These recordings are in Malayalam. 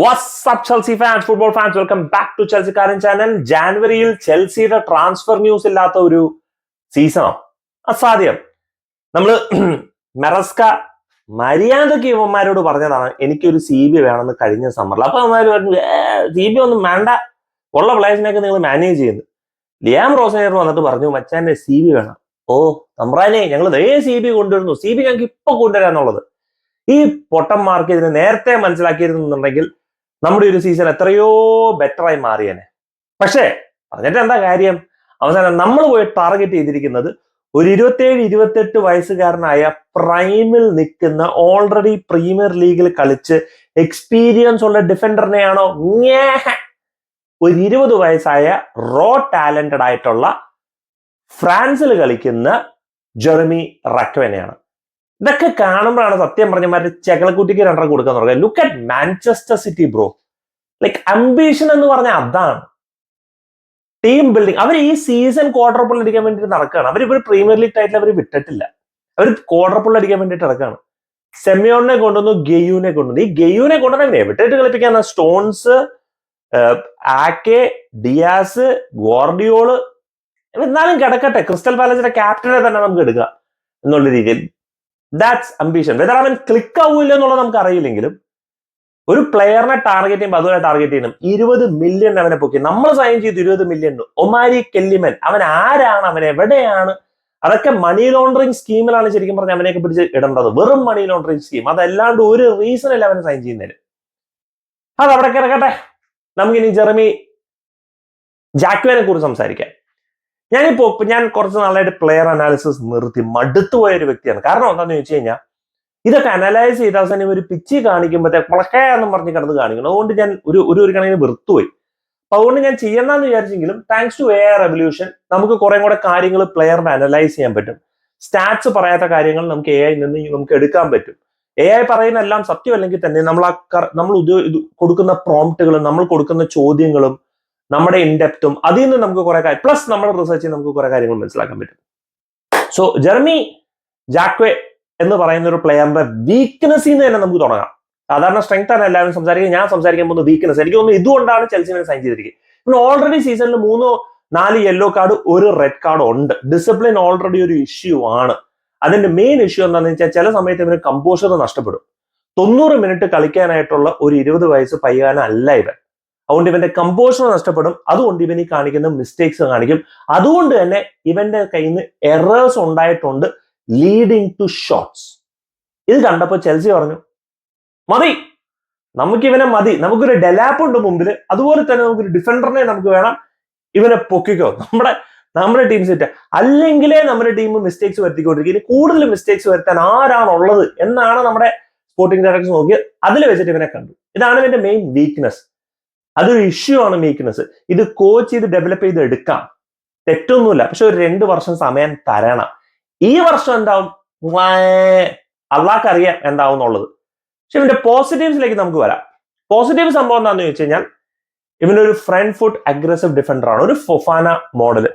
WhatsApp Chelsea fans football fans welcome back to ചെൽസിക്കാരൻ channel ജാനുവരിയിൽ ചെൽസിയുടെ ട്രാൻസ്ഫർ ന്യൂസ് ഇല്ലാത്ത ഒരു സീസണോ അസാധ്യം. നമ്മൾ മെറസ്ക മര്യാദയ്ക്ക് ഇവന്മാരോട് പറഞ്ഞതാണ് എനിക്കൊരു സി ബി വേണമെന്ന് കഴിഞ്ഞ സമ്മറിൽ അപ്പൊ അവന്മാർ പറഞ്ഞു സി ബി ഒന്നും വേണ്ട. ഉള്ള പ്ലേയേഴ്സിനൊക്കെ നിങ്ങൾ മാനേജ് ചെയ്യുന്നു. ലിയാം റോസനേർ വന്നിട്ട് പറഞ്ഞു മച്ചാന്റെ സി ബി വേണം. ഓ തമ്പ്രാനെ ഞങ്ങൾ ദേ സി ബി കൊണ്ടുവരുന്നു. സി ബി ഞങ്ങൾക്ക് ഇപ്പൊ കൊണ്ടുവരാന്നുള്ളത്. ഈ പൊട്ടന്മാർക്ക് ഇതിനെ നേരത്തെ മനസ്സിലാക്കിയിരുന്നുണ്ടെങ്കിൽ നമ്മുടെ ഒരു സീസൺ എത്രയോ ബെറ്റർ ആയി മാറിയേനെ. പക്ഷേ പറഞ്ഞിട്ട് എന്താ കാര്യം? അവസാനം നമ്മൾ പോയി ടാർഗറ്റ് ചെയ്തിരിക്കുന്നത് ഒരു ഇരുപത്തേഴ് ഇരുപത്തെട്ട് വയസ്സുകാരനായ പ്രൈമിൽ നിൽക്കുന്ന ഓൾറെഡി പ്രീമിയർ ലീഗിൽ കളിച്ച് എക്സ്പീരിയൻസ് ഉള്ള ഡിഫൻഡറിനെയാണോ. ഒരു ഇരുപത് വയസ്സായ റോ ടാലന്റഡ് ആയിട്ടുള്ള ഫ്രാൻസിൽ കളിക്കുന്ന ജെർമി റക്വനെയാണ്. ഇതൊക്കെ കാണുമ്പോഴാണ് സത്യം പറഞ്ഞ മാതിരി ചെകളക്കുട്ടിക്ക് രണ്ടര കൊടുക്കാൻ തുടങ്ങുക look at Manchester City bro like ambition എന്ന് പറഞ്ഞാൽ അതാണ്. ടീം ബിൽഡിംഗ് അവർ ഈ സീസൺ ക്വാർട്ടർ പുൾ അടിക്കാൻ വേണ്ടിയിട്ട് നടക്കുകയാണ് അവർ ഇവർ പ്രീമിയർ ലീഗ് ടൈറ്റിൽ അവർ വിട്ടിട്ടില്ല. അവർ ക്വാർട്ടർ പുൾ അടിക്കാൻ വേണ്ടിയിട്ട് നടക്കുകയാണ് സെമിയോണിനെ കൊണ്ടുവന്നു ഗെയ്യൂനെ കൊണ്ടുവന്നു. ഈ ഗെയ്യൂനെ കൊണ്ടുവന്നെ വിട്ടിട്ട് കളിപ്പിക്കാൻ സ്റ്റോൺസ് ആക്കെ ഡിയാസ് ഗോർഡിയോൾ എന്നാലും കിടക്കട്ടെ. ക്രിസ്റ്റൽ പാലസിന്റെ ക്യാപ്റ്റനെ തന്നെ നമുക്ക് എടുക്കാം എന്നുള്ള രീതിയിൽ. ദാറ്റ്സ് അംബിഷൻ വെതർ അവൻ ക്ലിക്ക് ആവൂല്ല എന്നുള്ളത് നമുക്ക് അറിയില്ലെങ്കിലും ഒരു പ്ലെയറിനെ ടാർഗറ്റ് ചെയ്യുമ്പോൾ അതുപോലെ ടാർഗറ്റ് ചെയ്യണം ഇരുപത് മില്യൺ അവനെ പൊക്കി. നമ്മൾ സൈൻ ചെയ്തു ഇരുപത് മില്യൺ ഒമാരി കെല്ലിമൻ. അവൻ ആരാണ്? അവൻ എവിടെയാണ്? അതൊക്കെ മണി ലോണ്ടറിങ് സ്കീമിലാണ് ശരിക്കും പറഞ്ഞാൽ അവനെയൊക്കെ പിടിച്ച് ഇടേണ്ടത്. വെറും മണി ലോണ്ടറിങ് സ്കീം അതല്ലാണ്ട് ഒരു റീസൺ അല്ല അവനെ സൈൻ ചെയ്യുന്നതിന്. അത് അവിടെ കിടക്കട്ടെ നമുക്കിനി ജെറമി ജാക്വിനെ കുറിച്ച് സംസാരിക്കാം. ഞാനിപ്പോ ഇപ്പൊ ഞാൻ കുറച്ച് നാളായിട്ട് പ്ലെയർ അനാലിസിസ് നിർത്തി മടുത്തുപോയ ഒരു വ്യക്തിയാണ്. കാരണം എന്താണെന്ന് ചോദിച്ചു കഴിഞ്ഞാൽ ഇതൊക്കെ അനലൈസ് ചെയ്ത അവസാനം ഒരു പിച്ചി കാണിക്കുമ്പോഴത്തേക്ക് വളക്കേ എന്ന് പറഞ്ഞ് കിടന്ന് കാണിക്കണം. അതുകൊണ്ട് ഞാൻ ഒരു ഒരു ഒരു കണക്കിന് വെറുത്തുപോയി. അപ്പൊ അതുകൊണ്ട് ഞാൻ ചെയ്യണമെന്ന് വിചാരിച്ചെങ്കിലും താങ്ക്സ് ടു എ റെവല്യൂഷൻ നമുക്ക് കുറേ കൂടെ കാര്യങ്ങൾ പ്ലെയറിനെ അനലൈസ് ചെയ്യാൻ പറ്റും. സ്റ്റാറ്റ്സ് പറയാത്ത കാര്യങ്ങൾ നമുക്ക് എ ഐ നിന്ന് നമുക്ക് എടുക്കാൻ പറ്റും. എ ഐ പറയുന്ന എല്ലാം സത്യമല്ലെങ്കിൽ തന്നെ നമ്മൾ ആ നമ്മൾ കൊടുക്കുന്ന പ്രോംപ്റ്റുകളും നമ്മൾ കൊടുക്കുന്ന ചോദ്യങ്ങളും നമ്മുടെ ഇൻഡെപ്തും അതിൽ നിന്ന് നമുക്ക് കുറെ കാര്യം പ്ലസ് നമ്മുടെ റിസർച്ചിൽ നമുക്ക് കുറെ കാര്യങ്ങൾ മനസ്സിലാക്കാൻ പറ്റും. സോ ജെർമി ജാക്വേ എന്ന് പറയുന്ന ഒരു പ്ലെയറിന്റെ വീക്ക്നെസ്സിൽ നിന്ന് തന്നെ നമുക്ക് തുടങ്ങാം. സാധാരണ സ്ട്രെങ്ത് ആണ് എല്ലാവരും സംസാരിക്കുക ഞാൻ സംസാരിക്കാൻ പോകുന്ന വീക്ക്നെസ് എനിക്ക് തോന്നുന്നു ഇതുകൊണ്ടാണ് ചെൽസിനെ സൈൻ ചെയ്തിരിക്കുന്നത്. പിന്നെ ഓൾറെഡി സീസണിൽ മൂന്നോ നാല് യെല്ലോ കാർഡ് ഒരു റെഡ് കാർഡ് ഉണ്ട്. ഡിസിപ്ലിൻ ഓൾറെഡി ഒരു ഇഷ്യൂ ആണ്. അതിന്റെ മെയിൻ ഇഷ്യൂ എന്താണെന്ന് വെച്ചാൽ ചില സമയത്ത് ഇവന് കമ്പോഷർ നഷ്ടപ്പെടും. തൊണ്ണൂറ് മിനിറ്റ് കളിക്കാനായിട്ടുള്ള ഒരു ഇരുപത് വയസ്സ് പയ്യാനല്ല ഇവൻ. അതുകൊണ്ട് ഇവന്റെ കമ്പോഷർ നഷ്ടപ്പെടും. അതുകൊണ്ട് ഇവൻ ഈ കാണിക്കുന്ന മിസ്റ്റേക്സ് കാണിക്കും. അതുകൊണ്ട് തന്നെ ഇവന്റെ കയ്യിൽ നിന്ന് എറേഴ്സ് ഉണ്ടായിട്ടുണ്ട് ലീഡിങ് ടു ഷോട്ട്സ് ഇത് കണ്ടപ്പോൾ ചെൽസി പറഞ്ഞു മതി. നമുക്ക് ഇവനെ മതി. നമുക്കൊരു ഡെലാപ്പ് ഉണ്ട് മുമ്പിൽ അതുപോലെ തന്നെ നമുക്കൊരു ഡിഫൻഡറിനെ നമുക്ക് വേണം ഇവനെ പൊക്കിക്കോ. നമ്മുടെ നമ്മുടെ ടീം സെറ്റ് അല്ലെങ്കിലേ നമ്മുടെ ടീം മിസ്റ്റേക്സ് വരുത്തിക്കൊണ്ടിരിക്കും. ഇനി കൂടുതൽ മിസ്റ്റേക്സ് വരുത്താൻ ആരാണുള്ളത്? എന്നാണ് നമ്മുടെ സ്പോർട്ടിംഗ് ഡയറക്ടർ നോക്കിയത്. അതിൽ വെച്ചിട്ട് ഇവനെ കണ്ടു. ഇതാണ് ഇവന്റെ മെയിൻ വീക്ക്നെസ് അതൊരു ഇഷ്യൂ ആണ് മീക്ക്നെസ് ഇത് കോച്ച് ചെയ്ത് ഡെവലപ്പ് ചെയ്ത് എടുക്കാം. തെറ്റൊന്നുമില്ല. പക്ഷെ ഒരു രണ്ട് വർഷം സമയം തരണം. ഈ വർഷം എന്താവും? അള്ളാഹ്ക്കറിയാം എന്താവും എന്നുള്ളത്. പക്ഷെ ഇവന്റെ പോസിറ്റീവ്സിലേക്ക് നമുക്ക് വരാം. പോസിറ്റീവ് സംഭവം എന്താണെന്ന് ചോദിച്ചു കഴിഞ്ഞാൽ ഇവനൊരു ഫ്രണ്ട് ഫുട്ട് അഗ്രസീവ് ഡിഫൻഡർ ആണ്. ഒരു ഫൊഫാന മോഡൽ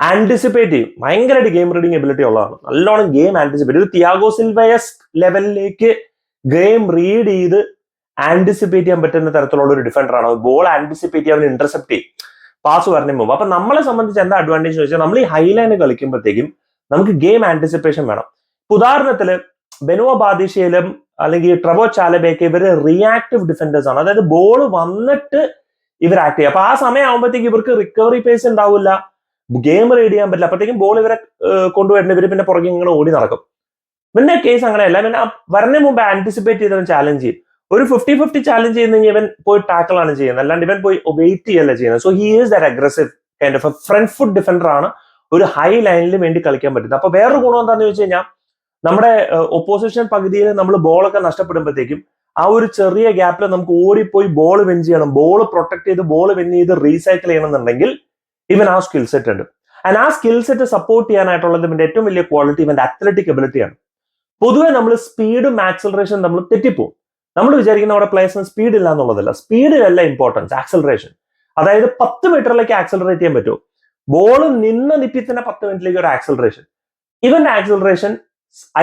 ആന്റിസിപ്പേറ്റ് ചെയ്യും. ഭയങ്കരമായിട്ട് ഗെയിം റീഡിങ് എബിലിറ്റി ഉള്ളതാണ്. നല്ലോണം ഗെയിം ആന്റിസിപ്പേറ്റ് ഒരു തിയാഗോ സിൽവയസ് ലെവലിലേക്ക് ഗെയിം റീഡ് ചെയ്ത് ആന്റിസിപ്പേറ്റ് ചെയ്യാൻ പറ്റുന്ന തരത്തിലുള്ള ഒരു ഡിഫൻഡർ ആണ്. ബോൾ ആന്റിസിപ്പേറ്റ് ചെയ്യാൻ ഇന്റർസെപ്റ്റ് ചെയ്യും. പാസ് വരണേ മുമ്പ് അപ്പൊ നമ്മളെ സംബന്ധിച്ച് എന്താ അഡ്വാന്റേജ് വെച്ചാൽ നമ്മൾ ഈ ഹൈലൈന് കളിക്കുമ്പോഴത്തേക്കും നമുക്ക് ഗെയിം ആന്റിസിപ്പേഷൻ വേണം. ഉദാഹരണത്തിൽ ബെനുവ ബാദിഷയിലും അല്ലെങ്കിൽ ട്രവോ ചാലബേക്ക് ഇവർ റിയാക്റ്റീവ് ഡിഫൻഡേഴ്സ് ആണ്. അതായത് ബോൾ വന്നിട്ട് ഇവർ ആക്ട് ചെയ്യും. അപ്പൊ ആ സമയം ആകുമ്പോഴത്തേക്ക് ഇവർക്ക് റിക്കവറി പേസ് ഉണ്ടാവില്ല. ഗെയിം റീഡ് ചെയ്യാൻ പറ്റില്ല. അപ്പോഴത്തേക്കും ബോൾ ഇവരെ ഏഹ്, ഇവർ പിന്നെ പുറകെ ഇങ്ങനെ ഓടി നടക്കും. പിന്നെ കേസ് അങ്ങനെയല്ല. പിന്നെ വരണേ മുമ്പ് ആന്റിസിപ്പേറ്റ് ചെയ്തവൻ ചാലഞ്ച് ചെയ്യും. ഒരു ഫിഫ്റ്റി ഫിഫ്റ്റി ചാലഞ്ച് ചെയ്യുന്ന ഇവൻ പോയി ടാക്കിൾ ആണ് ചെയ്യുന്നത്. അല്ലാണ്ട് ഇവൻ പോയി വെയിറ്റ് ചെയ്യല്ല ചെയ്യുന്നത്. So he is that aggressive kind of front foot defender ആണ് ഒരു ഹൈ ലൈനിൽ വേണ്ടി കളിക്കാൻ പറ്റുന്നത്. അപ്പൊ വേറൊരു ഗുണം എന്താണെന്ന് വെച്ച് കഴിഞ്ഞാൽ നമ്മുടെ ഒപ്പോസിഷൻ പകുതിയിൽ നമ്മൾ ബോളൊക്കെ നഷ്ടപ്പെടുമ്പോഴത്തേക്കും ആ ഒരു ചെറിയ ഗ്യാപ്പിൽ നമുക്ക് ഓടിപ്പോയി ബോൾ വിൻ ചെയ്യണം. ബോൾ പ്രൊട്ടക്ട് ചെയ്ത് ബോൾ വിൻ ചെയ്ത് റീസൈക്കിൾ ചെയ്യണമെന്നുണ്ടെങ്കിൽ ഇവൻ ആ സ്കിൽ സെറ്റ് ഉണ്ട്. ആൻഡ് ആ സ്കിൽ സെറ്റ് സപ്പോർട്ട് ചെയ്യാനായിട്ടുള്ളത് ഇവന്റെ ഏറ്റവും വലിയ ക്വാളിറ്റി ഇവന്റെ അത്ലറ്റിക് എബിലിറ്റിയാണ് പൊതുവെ നമ്മൾ സ്പീഡും ആക്സലറേഷൻ നമ്മൾ തെറ്റിപ്പോവും. നമ്മൾ വിചാരിക്കുന്ന അവിടെ പ്ലേസിന് സ്പീഡ് ഇല്ല എന്നുള്ളതല്ല. സ്പീഡിലല്ല ഇമ്പോർട്ടൻസ് ആക്സലറേഷൻ അതായത് പത്ത് മീറ്ററിലേക്ക് ആക്സലറേറ്റ് ചെയ്യാൻ പറ്റുമോ? ബോൾ നിന്ന നിപ്പി തന്നെ പത്ത് മിനിറ്റിലേക്ക് ഒരു ആക്സലറേഷൻ ഇവന്റെ ആക്സലറേഷൻ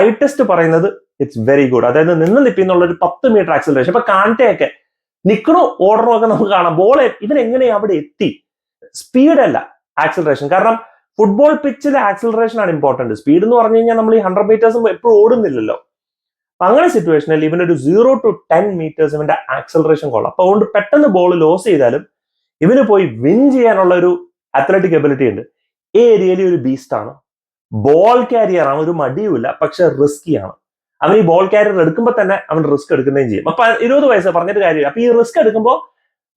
ഐ ടെസ്റ്റ് പറയുന്നത് ഇറ്റ്സ് വെരി ഗുഡ് അതായത് നിന്ന് നിപ്പി എന്നുള്ള ഒരു പത്ത് മീറ്റർ ആക്സലറേഷൻ ഇപ്പൊ കാൺറ്റയൊക്കെ നിക്കണോ ഓടണോ ഒക്കെ നമുക്ക് കാണാം. ബോൾ ഇവൻ എങ്ങനെയാ അവിടെ എത്തി? സ്പീഡല്ല ആക്സിലറേഷൻ കാരണം ഫുട്ബോൾ പിച്ചിലെ ആക്സലറേഷൻ ആണ് ഇമ്പോർട്ടന്റ് സ്പീഡ് എന്ന് പറഞ്ഞു കഴിഞ്ഞാൽ നമ്മൾ ഈ ഹൺഡ്രഡ് മീറ്റേഴ്സും എപ്പോഴും ഓടുന്നില്ലല്ലോ. അപ്പൊ അങ്ങനെ സിറ്റുവേഷനിൽ ഇവനൊരു സീറോ ടു ടെൻ മീറ്റേഴ്സ് ഇവന്റെ ആക്സലറേഷൻ കൊള്ളാം അപ്പൊ അതുകൊണ്ട് പെട്ടെന്ന് ബോൾ ലോസ് ചെയ്താലും ഇവന് പോയി വിൻ ചെയ്യാനുള്ള ഒരു അത്ലറ്റിക് എബിലിറ്റി ഉണ്ട്. ഈ ഏരിയയിൽ ഒരു ബീസ്റ്റ് ആണ്. ബോൾ ക്യാരിയർ ആണ്. ഒരു മടിയുമില്ല. പക്ഷെ റിസ്കി ആണ്. അവൻ ഈ ബോൾ ക്യാരിയർ എടുക്കുമ്പോൾ തന്നെ അവൻ റിസ്ക് എടുക്കുകയും ചെയ്യും. അപ്പൊ ഇരുപത് വയസ്സ് പറഞ്ഞിട്ട് കാര്യമില്ല. അപ്പൊ ഈ റിസ്ക് എടുക്കുമ്പോൾ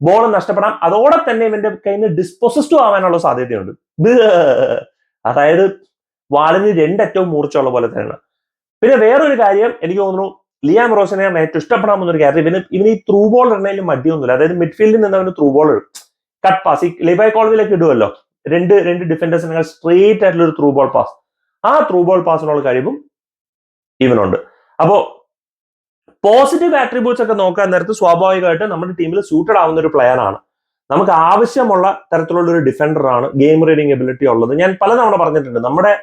ബോൾ നഷ്ടപ്പെടാം. അതോടെ തന്നെ ഇവന്റെ കയ്യിൽ നിന്ന് ഡിസ്പോസിസ്റ്റു ആവാനുള്ള സാധ്യതയുണ്ട്. അതായത് വാളിന് രണ്ടറ്റവും മൂർച്ചയുള്ള പോലെ തന്നെയാണ്. പിന്നെ വേറൊരു കാര്യം എനിക്ക് തോന്നുന്നു ലിയാം റോസിനെ ഞാൻ ഏറ്റവും ഇഷ്ടപ്പെടാൻ ഒരു കാര്യം ഇവന് ഇവന് ഈ ത്രൂ ബോൾ ഇടണേലും മടിയൊന്നുമില്ല. അതായത് മിഡ്ഫീൽഡിൽ നിന്ന് അവന് ത്രൂ ബോൾ ഇടും. കട്ട് പാസ് ഈ ലിബൈ കോളേജിലേക്ക് ഇടുമല്ലോ രണ്ട് രണ്ട് ഡിഫൻഡേഴ്സിനെ സ്ട്രേറ്റ് ആയിട്ടുള്ള ഒരു ത്രൂ ബോൾ പാസ് ആ ത്രൂ ബോൾ പാസിനുള്ള കഴിവും ഇവനുണ്ട്. അപ്പോ പോസിറ്റീവ് ആട്രിബ്യൂട്ട്സ് ഒക്കെ നോക്കാൻ നേരത്ത് സ്വാഭാവികമായിട്ട് നമ്മുടെ ടീമിൽ സൂട്ടഡ് ആവുന്ന ഒരു പ്ലെയർ ആണ്. നമുക്ക് ആവശ്യമുള്ള തരത്തിലുള്ള ഒരു ഡിഫൻഡർ ആണ് ഗെയിം റീഡിംഗ് എബിലിറ്റി ഉള്ളത്. ഞാൻ പലതവണ പറഞ്ഞിട്ടുണ്ട് നമ്മുടെ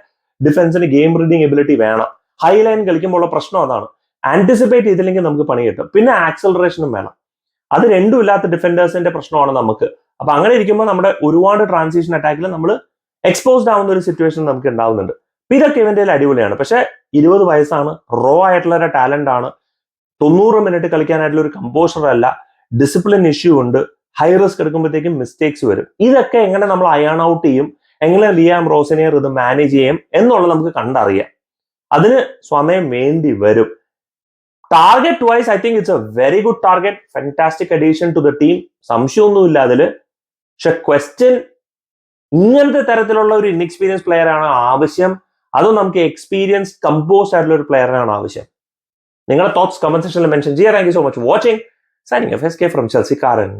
ഡിഫൻസിന് ഗെയിം റീഡിംഗ് എബിലിറ്റി വേണം. ഹൈ ലൈൻ കളിക്കുമ്പോൾ ഉള്ള പ്രശ്നം അതാണ്. ആന്റിസിപ്പേറ്റ് ചെയ്തില്ലെങ്കിൽ നമുക്ക് പണി കിട്ടും. പിന്നെ ആക്സലറേഷനും വേണം. അത് രണ്ടും ഇല്ലാത്ത ഡിഫൻഡേഴ്സിന്റെ പ്രശ്നമാണ് നമുക്ക്. അപ്പൊ അങ്ങനെ ഇരിക്കുമ്പോൾ നമ്മുടെ ഒരുപാട് ട്രാൻസിഷൻ അറ്റാക്കിൽ നമ്മൾ എക്സ്പോസ്ഡ് ആവുന്ന ഒരു സിറ്റുവേഷൻ നമുക്ക് ഉണ്ടാവുന്നുണ്ട്. ഇതൊക്കെ ഇവന്റെ അടിപൊളിയാണ്. പക്ഷെ ഇരുപത് വയസ്സാണ്. റോ ആയിട്ടുള്ള ഒരു ടാലന്റ് ആണ്. തൊണ്ണൂറ് മിനിറ്റ് കളിക്കാനായിട്ടുള്ള ഒരു കമ്പോസർ അല്ല. ഡിസിപ്ലിൻ ഇഷ്യൂ ഉണ്ട്. ഹൈ റിസ്ക് എടുക്കുമ്പോഴത്തേക്കും മിസ്റ്റേക്സ് വരും. ഇതൊക്കെ എങ്ങനെ നമ്മൾ അയൺ ഔട്ട് ചെയ്യും? എങ്ങനെ ലിയാം റോസിനെയർ ഇത് മാനേജ് ചെയ്യും? എന്നുള്ളത് നമുക്ക് കണ്ടറിയാം. അതിന് സമയം വേണ്ടി വരും. Target wise I think it's a very good target fantastic addition to the team സംശയമൊന്നുമില്ല അതിൽ പക്ഷെ ക്വസ്റ്റ്യൻ ഇങ്ങനത്തെ തരത്തിലുള്ള ഒരു ഇൻഎക്സ്പീരിയൻസ് പ്ലെയർ ആണ് ആവശ്യം. അതും നമുക്ക് എക്സ്പീരിയൻസ് കമ്പോസ്ഡ് ആയിട്ടുള്ള ഒരു പ്ലെയറിനാണ് ആവശ്യം. നിങ്ങളുടെ തോട്ട്സ് കമന്റ് സെക്ഷനിൽ മെൻഷൻ ചെയ്യാം thank you so much watching signing F S K from Chelsea കാരൻ